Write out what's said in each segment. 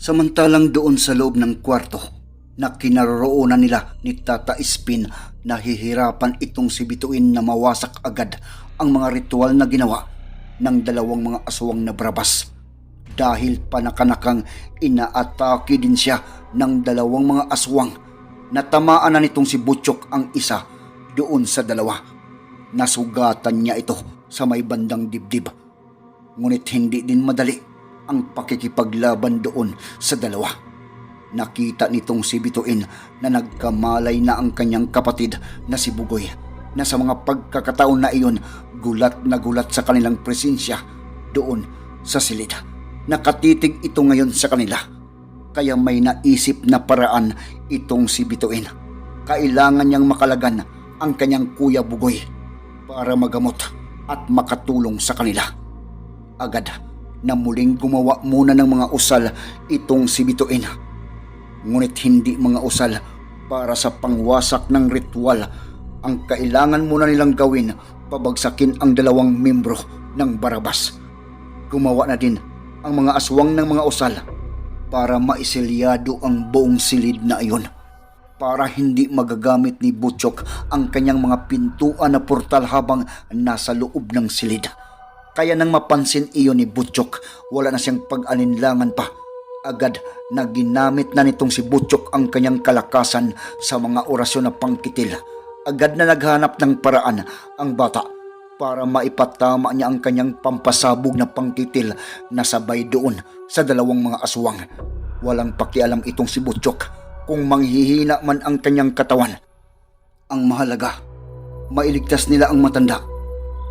Samantalang doon sa loob ng kwarto na kinaroroonan nila ni Tata Spin nahihirapan itong si Bituin na mawasak agad ang mga ritual na ginawa ng dalawang mga aswang na brabas dahil panakanakang inaatake din siya ng dalawang mga aswang. Natamaan na nitong si Butchok ang isa doon sa dalawa. Nasugatan niya ito sa may bandang dibdib. Ngunit hindi din madali ang pakikipaglaban doon sa dalawa. Nakita nitong si Bituin na nagkamalay na ang kanyang kapatid na si Bugoy na sa mga pagkakataon na iyon gulat na gulat sa kanilang presensya doon sa silid. Nakatitig ito ngayon sa kanila. Kaya may naisip na paraan itong si Bituin. Kailangan niyang makalagan ang kanyang kuya Bugoy para magamot at makatulong sa kanila. Agad na muling gumawa muna ng mga usal itong si Bituin. Ngunit hindi mga usal para sa pangwasak ng ritual. Ang kailangan muna nilang gawin pabagsakin ang dalawang membro ng Barabas. Gumawa na din ang mga aswang ng mga usal para maisilyado ang buong silid na iyon para hindi magagamit ni Butchok ang kanyang mga pintuan na portal habang nasa loob ng silid. Kaya nang mapansin iyon ni Butchok, wala na siyang pag-alinlangan pa. Agad na ginamit na nitong si Butchok ang kanyang kalakasan sa mga orasyon na pangkitil. Agad na naghanap ng paraan ang bata para maipatama niya ang kanyang pampasabog na pangkitil na sabay doon sa dalawang mga aswang. Walang pakialam itong si Butchok kung manghihina man ang kanyang katawan. Ang mahalaga, mailigtas nila ang matanda.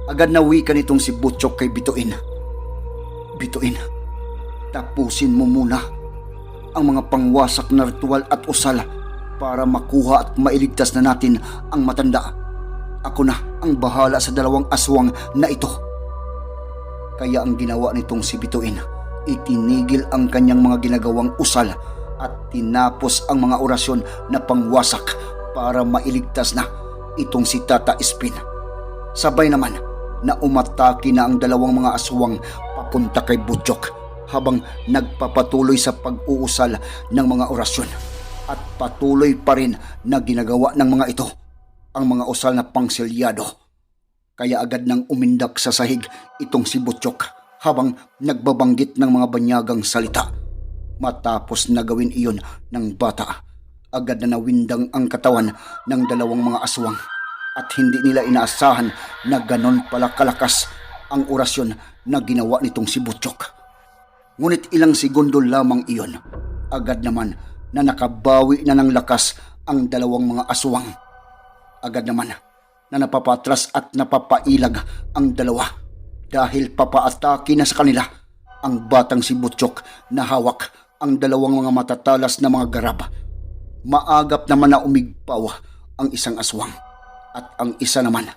Agad na wika nitong si Butchok kay Bituin. Bituin, tapusin mo muna ang mga pangwasak na ritual at usal para makuha at mailigtas na natin ang matanda. Ako na ang bahala sa dalawang aswang na ito. Kaya ang ginawa nitong si Bituin, itinigil ang kanyang mga ginagawang usal at tinapos ang mga orasyon na pangwasak para mailigtas na itong si Tata Spin. Sabay naman na umatake na ang dalawang mga aswang papunta kay Butchok habang nagpapatuloy sa pag-uusal ng mga orasyon at patuloy pa rin na ginagawa ng mga ito ang mga usal na pangsilyado. Kaya agad nang umindak sa sahig itong si Butchok habang nagbabanggit ng mga banyagang salita. Matapos na gawin iyon ng bata, agad na nawindang ang katawan ng dalawang mga aswang at hindi nila inaasahan na ganon pala kalakas ang orasyon na ginawa nitong si Butchok. Ngunit ilang segundo lamang iyon, agad naman na nakabawi na ng lakas ang dalawang mga aswang. Agad naman na napapatras at napapailag ang dalawa dahil papaatake na sa kanila ang batang si Butchok na hawak ang dalawang mga matatalas na mga garab. Maagap naman na umigpaw ang isang aswang at ang isa naman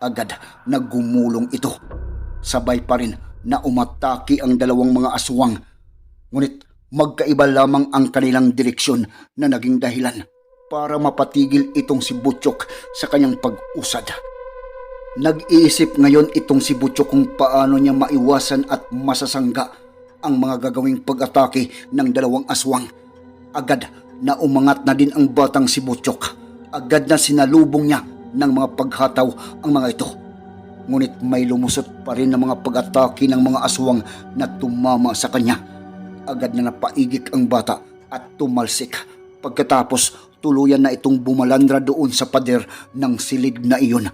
agad na gumulong ito. Sabay pa rin na umatake ang dalawang mga aswang. Ngunit magkaiba lamang ang kanilang direksyon na naging dahilan para mapatigil itong si Butchok sa kanyang pag-usad. Nag-iisip ngayon itong si Butchok kung paano niya maiwasan at masasangga ang mga gagawing pag-atake ng dalawang aswang. Agad na umangat na din ang batang si Butchok. Agad na sinalubong niya ng mga paghataw ang mga ito. Ngunit may lumusot pa rin ng mga pag-atake ng mga aswang na tumama sa kanya. Agad na napaigik ang bata at tumalsik. Pagkatapos tuluyan na itong bumalandra doon sa pader ng silid na iyon.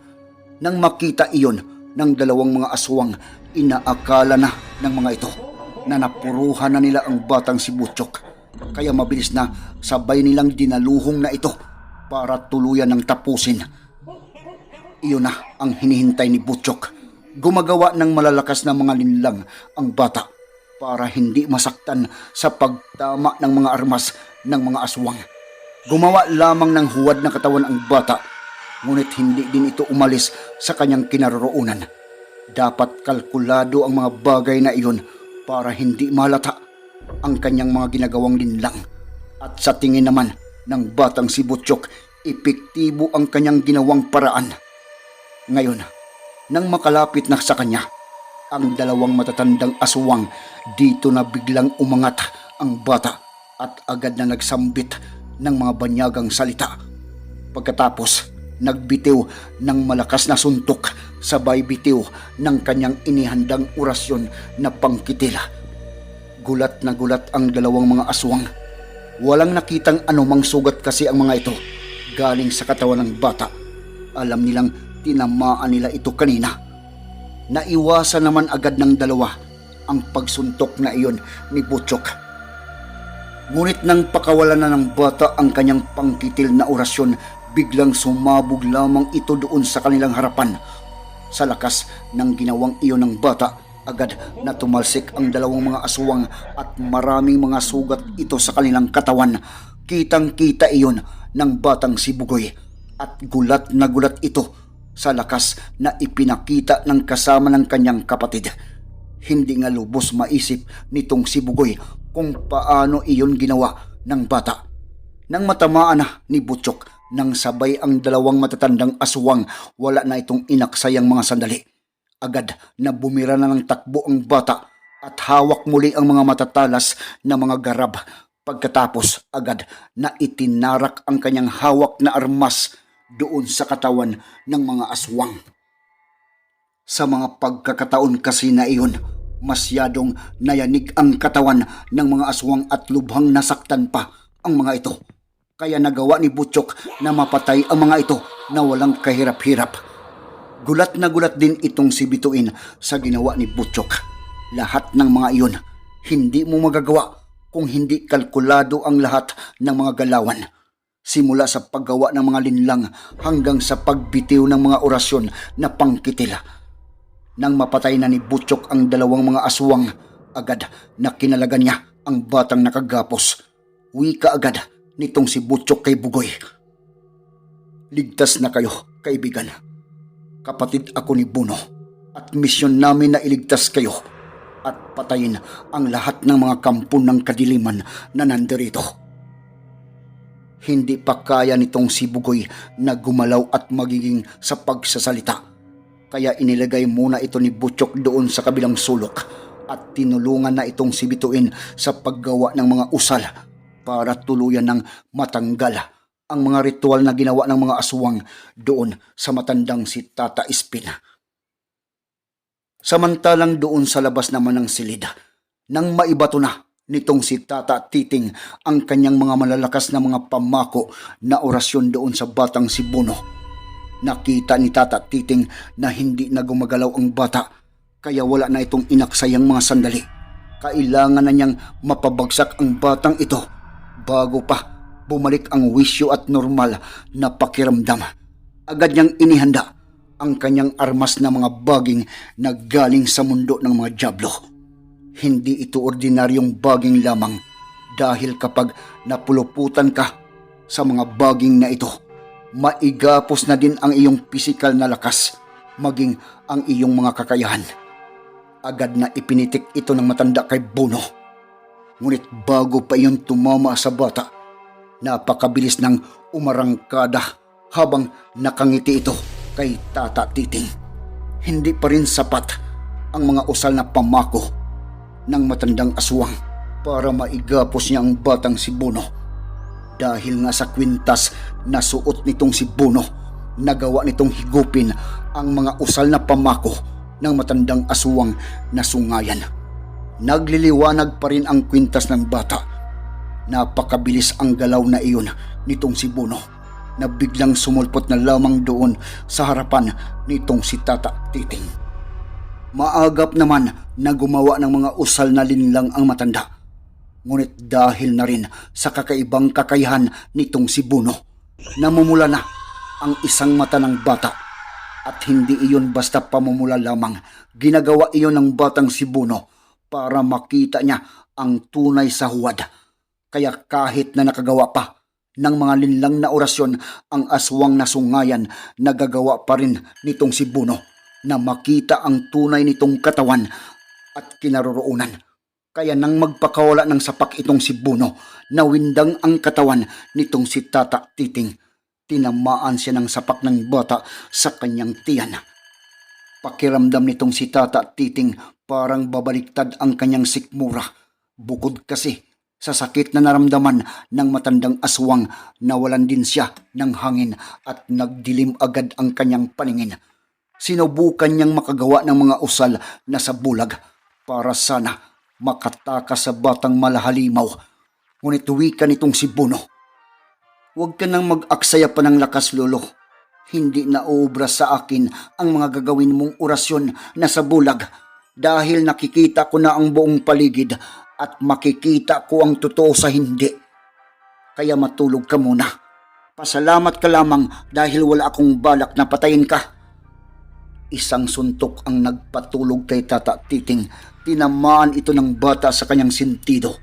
Nang makita iyon ng dalawang mga aswang, inaakala na ng mga ito na napuruhan na nila ang batang si Butchok. Kaya mabilis na sabay nilang dinaluhong na ito para tuluyan ng tapusin. Iyon na ang hinihintay ni Butchok. Gumagawa ng malalakas na mga linlang ang bata para hindi masaktan sa pagtama ng mga armas ng mga aswang. Gumawa lamang ng huwad na katawan ang bata, ngunit hindi din ito umalis sa kanyang kinaroroonan. Dapat kalkulado ang mga bagay na iyon para hindi malata ang kanyang mga ginagawang linlang. At sa tingin naman ng batang si Butchok, epektibo ang kanyang ginawang paraan. Ngayon, nang makalapit na sa kanya, ang dalawang matatandang aswang dito na biglang umangat ang bata at agad na nagsambit ng mga banyagang salita. Pagkatapos, nagbitiw ng malakas na suntok sabay bitiw ng kanyang inihandang orasyon na pangkitila. Gulat na gulat ang dalawang mga aswang. Walang nakitang anumang sugat kasi ang mga ito galing sa katawan ng bata. Alam nilang tinamaan nila ito kanina. Naiwasan naman agad ng dalawa ang pagsuntok na iyon ni Butchok. Ngunit nang pakawalan na ng bata ang kanyang pangkitil na orasyon, biglang sumabog lamang ito doon sa kanilang harapan. Sa lakas ng ginawang iyon ng bata, agad na tumalsik ang dalawang mga aswang at maraming mga sugat ito sa kanilang katawan. Kitang-kita iyon ng batang si Bugoy at gulat na gulat ito sa lakas na ipinakita ng kasama ng kanyang kapatid. Hindi nga lubos maisip nitong si Bugoy kung paano iyon ginawa ng bata. Nang matamaan na ni Butchok nang sabay ang dalawang matatandang aswang, wala na itong inaksayang mga sandali. Agad na bumira na ng takbo ang bata at hawak muli ang mga matatalas na mga garab. Pagkatapos agad na itinarak ang kanyang hawak na armas doon sa katawan ng mga aswang. Sa mga pagkakataon kasi na iyon, masyadong nayanig ang katawan ng mga aswang at lubhang nasaktan pa ang mga ito. Kaya nagawa ni Butchok na mapatay ang mga ito na walang kahirap-hirap. Gulat na gulat din itong si Bituin sa ginawa ni Butchok. Lahat ng mga iyon, hindi mo magagawa kung hindi kalkulado ang lahat ng mga galawan. Simula sa paggawa ng mga linlang hanggang sa pagbitiw ng mga orasyon na pangkitila. Nang mapatay na ni Butchok ang dalawang mga aswang, agad na kinalagan niya ang batang nakagapos. Wika agad nitong si Butchok kay Bugoy. Ligtas na kayo, kaibigan. Kapatid ako ni Buno at misyon namin na iligtas kayo at patayin ang lahat ng mga kampon ng kadiliman na nandirito. Hindi pa kaya nitong si Bugoy na gumalaw at magiging sa pagsasalita. Kaya inilagay muna ito ni Butchok doon sa kabilang sulok at tinulungan na itong si Bituin sa paggawa ng mga usal para tuluyan ng matanggal ang mga ritual na ginawa ng mga aswang doon sa matandang si Tata Ispin. Samantalang doon sa labas naman ng silid, nang maibato na nitong si Tata Titing ang kanyang mga malalakas na mga pamako na orasyon doon sa batang si Buno. Nakita ni Tata Titing na hindi na gumagalaw ang bata kaya wala na itong inaksayang mga sandali. Kailangan na niyang mapabagsak ang batang ito bago pa bumalik ang wisyo at normal na pakiramdam. Agad niyang inihanda ang kanyang armas na mga baging na galing sa mundo ng mga jablo. Hindi ito ordinaryong baging lamang dahil kapag napuluputan ka sa mga baging na ito, maigapos na din ang iyong pisikal na lakas, maging ang iyong mga kakayahan. Agad na ipinitik ito ng matanda kay Bono. Ngunit bago pa iyon tumama sa bata, napakabilis ng umarangkada habang nakangiti ito kay Tata Titing. Hindi pa rin sapat ang mga usal na pamako ng matandang aswang para maigapos niya ang batang si Bono. Dahil nga sa kwintas na suot nitong si Bono, nagawa nitong higupin ang mga usal na pamako ng matandang aswang na sungayan. Nagliliwanag pa rin ang kwintas ng bata. Napakabilis ang galaw na iyon nitong si Buno na biglang sumulpot na lamang doon sa harapan nitong si Tata Titing. Maagap naman na gumawa ng mga usal na linlang ang matanda. Ngunit dahil na rin sa kakaibang kakayahan nitong si Buno, namumula na ang isang mata ng bata. At hindi iyon basta pamumula lamang. Ginagawa iyon ng batang si Buno para makita niya ang tunay sa huwad. Kaya kahit na nakagawa pa ng mga linlang na orasyon ang aswang na sungayan, nagagawa pa rin nitong si Buno na makita ang tunay nitong katawan at kinaroroonan. Kaya nang magpakawala ng sapak itong si Buno, nawindang ang katawan nitong si Tata Titing. Tinamaan siya ng sapak ng bata sa kanyang tiyan. Pakiramdam nitong si Tata Titing parang babaliktad ang kanyang sikmura. Bukod kasi sa sakit na naramdaman ng matandang aswang nawalan din siya ng hangin at nagdilim agad ang kanyang paningin. Sinubukan niyang makagawa ng mga usal na sa bulag para sana makatakas sa batang malahalimaw. Ngunit wika nitong si Buno. Huwag ka nang mag-aksaya pa ng lakas, Lolo. Hindi na obra sa akin ang mga gagawin mong orasyon na sa bulag dahil nakikita ko na ang buong paligid at makikita ko ang totoo sa hindi. Kaya matulog ka muna. Pasalamat ka lamang dahil wala akong balak na patayin ka. Isang suntok ang nagpatulog kay Tata Titing. Tinamaan ito ng bata sa kanyang sentido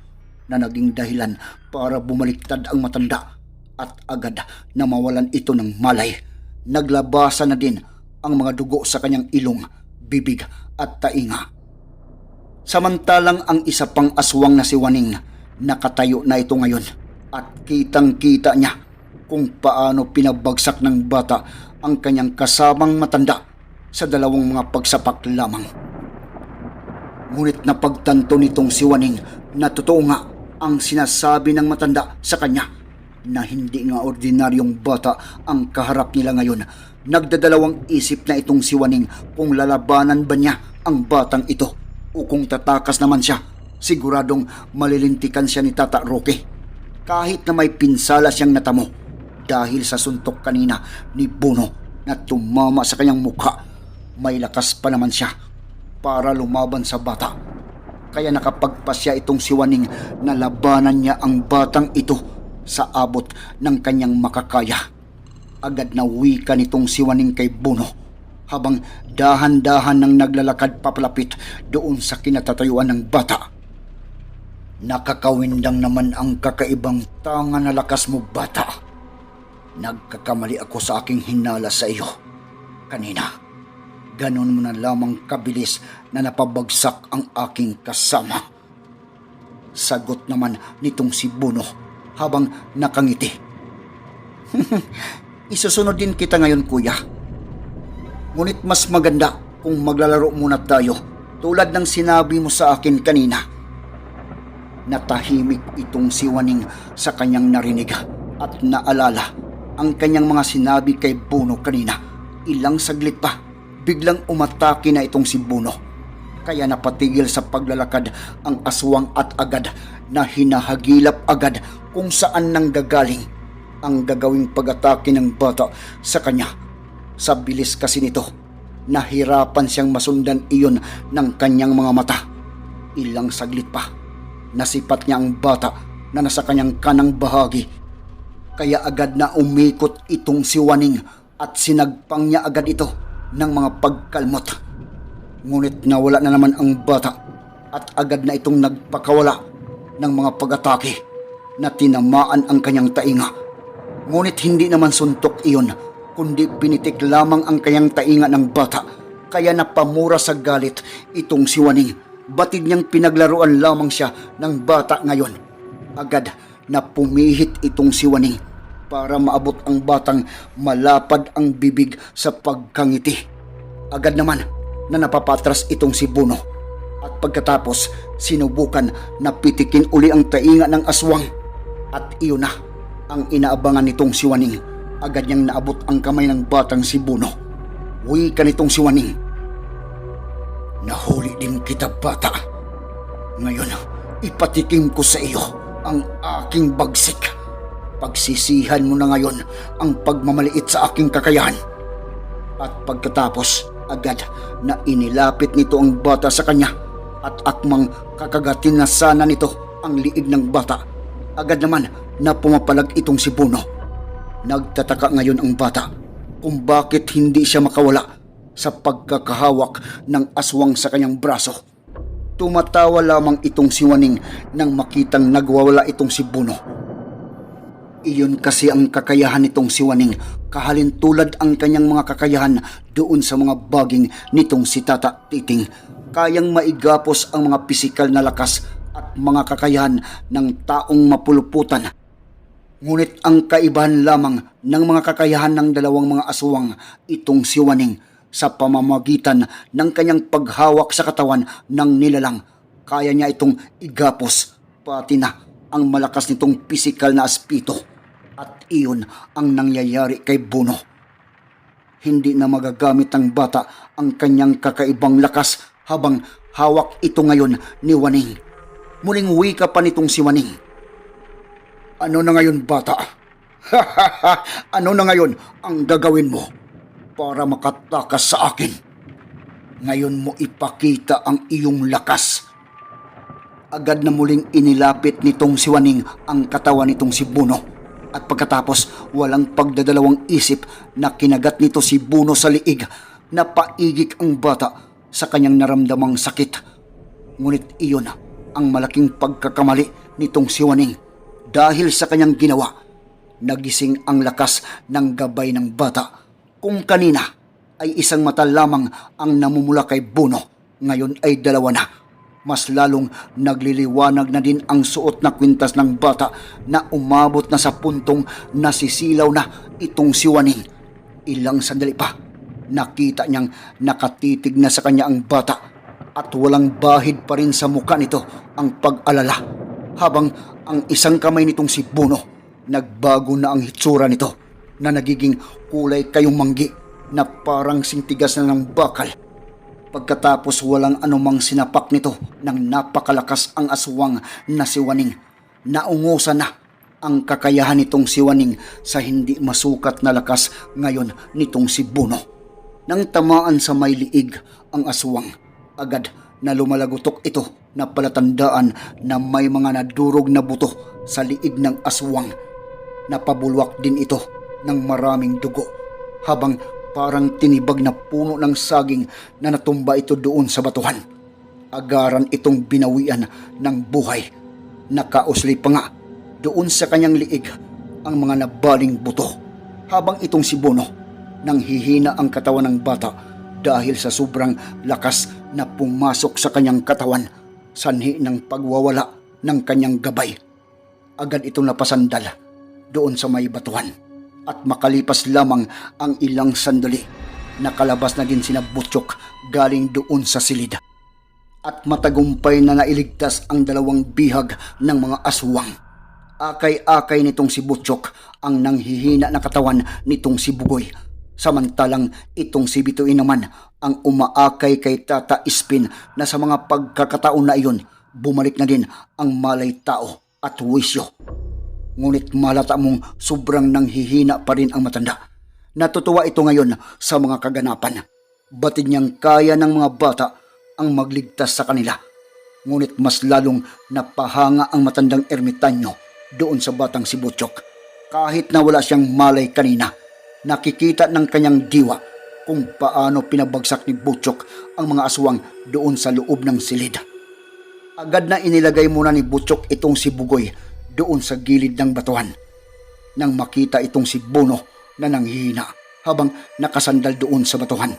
na naging dahilan para bumaliktad ang matanda at agad na mawalan ito ng malay. Naglabasa na din ang mga dugo sa kanyang ilong, bibig at tainga. Samantalang ang isa pang aswang na si Waning nakatayo na ito ngayon at kitang kita niya kung paano pinabagsak ng bata ang kanyang kasamang matanda sa dalawang mga pagsapak lamang. Ngunit napagtanto nitong si Waning na totoo nga ang sinasabi ng matanda sa kanya na hindi nga ordinaryong bata ang kaharap nila ngayon. Nagdadalawang isip na itong si Waning kung lalabanan ba niya ang batang ito o kung tatakas naman siya. Siguradong malilintikan siya ni Tata Roque. Kahit na may pinsala siyang natamo dahil sa suntok kanina ni Bono na tumama sa kanyang mukha. May lakas pa naman siya para lumaban sa bata. Kaya nakapagpasya itong si Waning na labanan niya ang batang ito sa abot ng kanyang makakaya. Agad na wika nitong si Waning kay Bono habang dahan-dahan nang naglalakad papalapit doon sa kinatatayuan ng bata. Nakakawindang naman ang kakaibang tanga na lakas mo, bata. Nagkakamali ako sa aking hinala sa iyo. Kanina, ganon mo na lamang kabilis na napabagsak ang aking kasama. Sagot naman nitong si Buno habang nakangiti. Isusunod din kita ngayon, kuya. Ngunit mas maganda kung maglalaro muna tayo tulad ng sinabi mo sa akin kanina. Natahimik itong si Waning sa kanyang narinig at naalala ang kanyang mga sinabi kay Buno kanina. Ilang saglit pa, biglang umatake na itong si Buno. Kaya napatigil sa paglalakad ang aswang at agad na hinahagilap agad kung saan nang gagaling ang gagawing pag-atake ng bata sa kanya. Sa bilis kasi nito, nahirapan siyang masundan iyon ng kanyang mga mata. Ilang saglit pa, nasipat niya ang bata na nasa kanyang kanang bahagi. Kaya agad na umikot itong si Waning at sinagpang niya agad ito ng mga pagkalmot. Ngunit nawala na naman ang bata at agad na itong nagpakawala ng mga pag-atake na tinamaan ang kanyang tainga. Ngunit hindi naman suntok iyon, kundi pinitik lamang ang kanyang tainga ng bata. Kaya napamura sa galit itong si Waning. Batid niyang pinaglaruan lamang siya ng bata ngayon. Agad na pumihit itong si Waning para maabot ang batang malapad ang bibig sa pagkangiti. Agad naman na napapatras itong si Buno. At pagkatapos, sinubukan na pitikin uli ang tainga ng aswang. At iyon na ang inaabangan nitong si Waning. Agad niyang naabot ang kamay ng batang si Buno. Wika nitong si Waning. Nahuli din kita bata. Ngayon, ipatikim ko sa iyo ang aking bagsik. Pagsisihan mo na ngayon ang pagmamaliit sa aking kakayahan. At pagkatapos, agad na inilapit nito ang bata sa kanya at akmang kakagatin na sana nito ang liig ng bata. Agad naman na pumapalag itong si Buno. Nagtataka ngayon ang bata kung bakit hindi siya makawala sa pagkakahawak ng aswang sa kanyang braso. Tumatawa lamang itong si Waning nang makitang nagwawala itong si Buno. Iyon kasi ang kakayahan nitong si Waning, kahalin tulad ang kanyang mga kakayahan doon sa mga baging nitong si Tata Titing. Kayang maigapos ang mga pisikal na lakas at mga kakayahan ng taong mapuluputan. Ngunit ang kaibahan lamang ng mga kakayahan ng dalawang mga aswang itong si Waning sa pamamagitan ng kanyang paghawak sa katawan ng nilalang. Kaya niya itong igapos pati na ang malakas nitong pisikal na aspito. At iyon ang nangyayari kay Buno. Hindi na magagamit ng bata ang kanyang kakaibang lakas habang hawak ito ngayon ni Waning. Muling wika pa nitong si Waning. Ano na ngayon bata? ano na ngayon ang gagawin mo para makatakas sa akin? Ngayon mo ipakita ang iyong lakas. Agad na muling inilapit nitong si Waning ang katawan nitong si Buno. At pagkatapos, walang pagdadalawang isip na kinagat nito si Buno sa liig na paigik ang bata sa kanyang naramdamang sakit. Ngunit iyon ang malaking pagkakamali nitong si Waning dahil sa kanyang ginawa. Nagising ang lakas ng gabay ng bata. Kung kanina ay isang mata lamang ang namumula kay Buno, ngayon ay dalawa na mas lalong nagliliwanag na din ang suot na kwintas ng bata na umabot na sa puntong nasisilaw na itong si Waning. Ilang sandali pa, nakita niyang nakatitig na sa kanya ang bata at walang bahid pa rin sa muka nito ang pag-alala habang ang isang kamay nitong si Buno nagbago na ang hitsura nito na nagiging kulay kayong manggi na parang singtigas na ng bakal Pagkatapos walang anumang sinapak nito nang napakalakas ang aswang na si Waning. Naungusan na ang kakayahan nitong si Waning sa hindi masukat na lakas ngayon nitong si Buno. Nang tamaan sa may liig ang aswang, agad na lumalagutok ito na palatandaan na may mga nadurog na buto sa liig ng aswang. Napabulwak din ito ng maraming dugo habang Parang tinibag na puno ng saging na natumba ito doon sa batuhan. Agaran itong binawian ng buhay. Nakausli pa nga doon sa kanyang liig ang mga nabaling buto. Habang itong si Bono nang hihina ang katawan ng bata dahil sa sobrang lakas na pumasok sa kanyang katawan sanhi ng pagwawala ng kanyang gabay. Agad itong napasandal doon sa may batuhan at makalipas lamang ang ilang sandali, nakalabas na din sina Butchok galing doon sa silid. At matagumpay na nailigtas ang dalawang bihag ng mga aswang. Akay-akay nitong si Butchok ang nanghihina na katawan nitong si Bugoy. Samantalang itong si Bituin naman ang umaakay kay Tata Ispin na sa mga pagkakataon na iyon, bumalik na din ang malay tao at wisyo. Ngunit malata mong sobrang nanghihina pa rin ang matanda. Natutuwa ito ngayon sa mga kaganapan. Batid niyang kaya ng mga bata ang magligtas sa kanila. Ngunit mas lalong napahanga ang matandang ermitanyo doon sa batang si Butchok. Kahit na wala siyang malay kanina, nakikita ng kanyang diwa kung paano pinabagsak ni Butchok ang mga aswang doon sa loob ng silid. Agad na inilagay muna ni Butchok itong si Bugoy doon sa gilid ng batuhan. Nang makita itong si Bono na nanghihina habang nakasandal doon sa batuhan,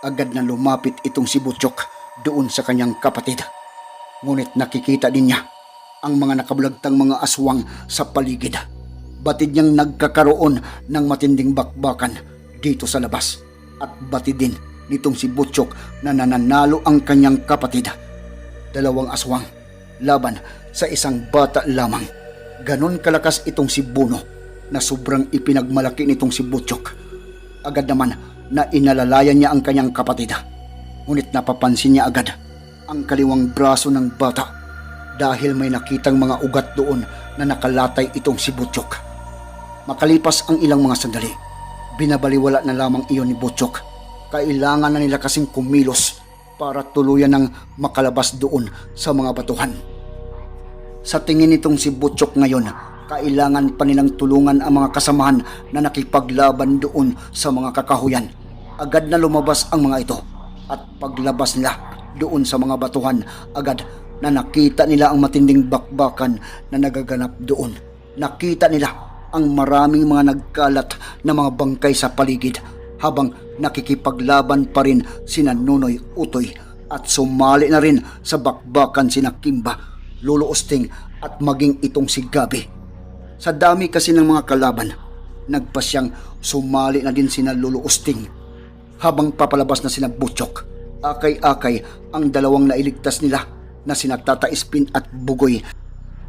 agad na lumapit itong si Butchok doon sa kanyang kapatid. Ngunit nakikita din niya ang mga nakabulagtang mga aswang sa paligid. Batid niyang nagkakaroon ng matinding bakbakan dito sa labas at batid din nitong si Butchok na nananalo ang kanyang kapatid. Dalawang aswang laban sa isang bata lamang Ganon kalakas itong si Buno na sobrang ipinagmalaki nitong si Butchok. Agad naman na inalalayan niya ang kanyang kapatid. Ngunit napapansin niya agad ang kaliwang braso ng bata. dahil may nakitang mga ugat doon na nakalatay itong si Butchok. Makalipas ang ilang mga sandali, binabaliwala na lamang iyon ni Butchok. Kailangan na nila kasing kumilos para tuluyan ng makalabas doon sa mga batuhan. Sa tingin nitong si Butchok ngayon, kailangan pa nilang tulungan ang mga kasamahan na nakipaglaban doon sa mga kakahuyan. Agad na lumabas ang mga ito at paglabas nila doon sa mga batuhan, agad na nakita nila ang matinding bakbakan na nagaganap doon. Nakita nila ang maraming mga nagkalat na mga bangkay sa paligid habang nakikipaglaban pa rin sina Nunoy Utoy at sumali na rin sa bakbakan sina Kimba, Lolo Osting at maging itong si Gabi. Sa dami kasi ng mga kalaban, nagpasyang sumali na din sina Lolo Osting. Habang papalabas na sina Butchok, akay-akay ang dalawang nailigtas nila na sina Tata Ispin at Bugoy.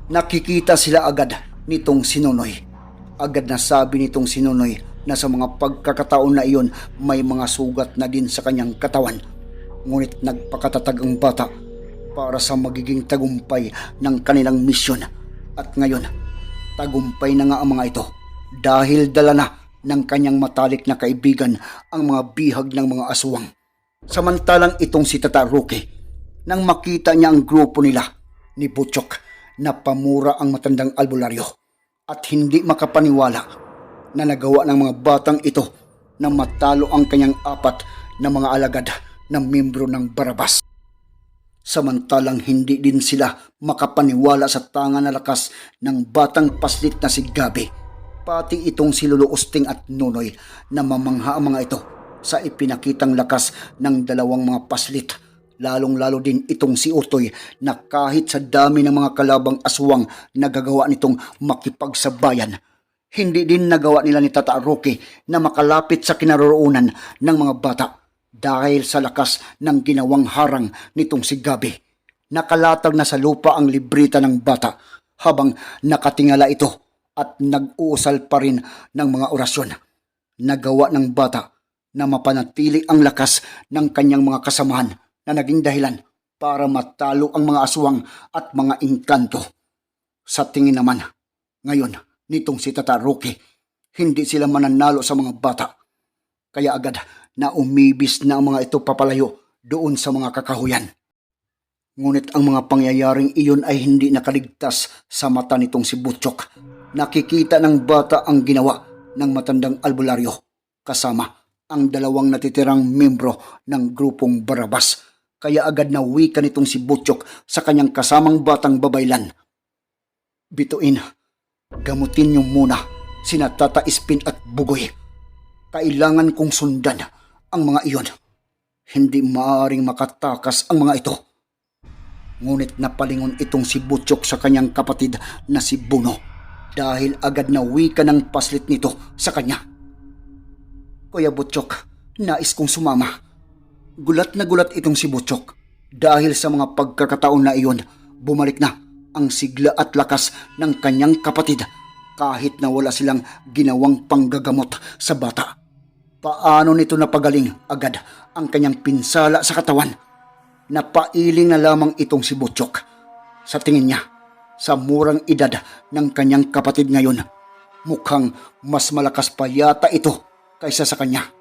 Nakikita sila agad nitong sinunoy. Agad na sabi nitong sinunoy na sa mga pagkakataon na iyon may mga sugat na din sa kanyang katawan. Ngunit nagpakatatag ang bata para sa magiging tagumpay ng kanilang misyon. At ngayon, tagumpay na nga ang mga ito dahil dala na ng kanyang matalik na kaibigan ang mga bihag ng mga aswang. Samantalang itong si Tata Roque, nang makita niya ang grupo nila ni Butchok na pamura ang matandang albularyo at hindi makapaniwala na nagawa ng mga batang ito na matalo ang kanyang apat na mga alagad na membro ng Barabas. Samantalang hindi din sila makapaniwala sa tanga na lakas ng batang paslit na si Gabi. Pati itong si Lolo Usting at Nunoy na mamangha ang mga ito sa ipinakitang lakas ng dalawang mga paslit. Lalong-lalo din itong si Utoy na kahit sa dami ng mga kalabang aswang nagagawa nitong makipagsabayan, hindi din nagawa nila ni Tata Roque na makalapit sa kinaroroonan ng mga bata dahil sa lakas ng ginawang harang nitong si Gabi. Nakalatag na sa lupa ang librita ng bata habang nakatingala ito at nag-uusal pa rin ng mga orasyon. Nagawa ng bata na mapanatili ang lakas ng kanyang mga kasamahan na naging dahilan para matalo ang mga aswang at mga engkanto. Sa tingin naman, ngayon, nitong si Tata hindi sila mananalo sa mga bata. Kaya agad na umibis na ang mga ito papalayo doon sa mga kakahuyan. Ngunit ang mga pangyayaring iyon ay hindi nakaligtas sa mata nitong si Butchok. Nakikita ng bata ang ginawa ng matandang albularyo kasama ang dalawang natitirang membro ng grupong Barabas. Kaya agad na wika nitong si Butchok sa kanyang kasamang batang babaylan. Bituin, gamutin niyo muna sina Tata Ispin at Bugoy. Kailangan kong sundan ang mga iyon. Hindi maaring makatakas ang mga ito. Ngunit napalingon itong si Butchok sa kanyang kapatid na si Buno dahil agad na wika ng paslit nito sa kanya. Kuya Butchok, nais kong sumama. Gulat na gulat itong si Butchok dahil sa mga pagkakataon na iyon, bumalik na ang sigla at lakas ng kanyang kapatid kahit na wala silang ginawang panggagamot sa bata. Paano nito napagaling agad ang kanyang pinsala sa katawan? Napailing na lamang itong si Butchok. Sa tingin niya, sa murang edad ng kanyang kapatid ngayon, mukhang mas malakas pa yata ito kaysa sa kanya.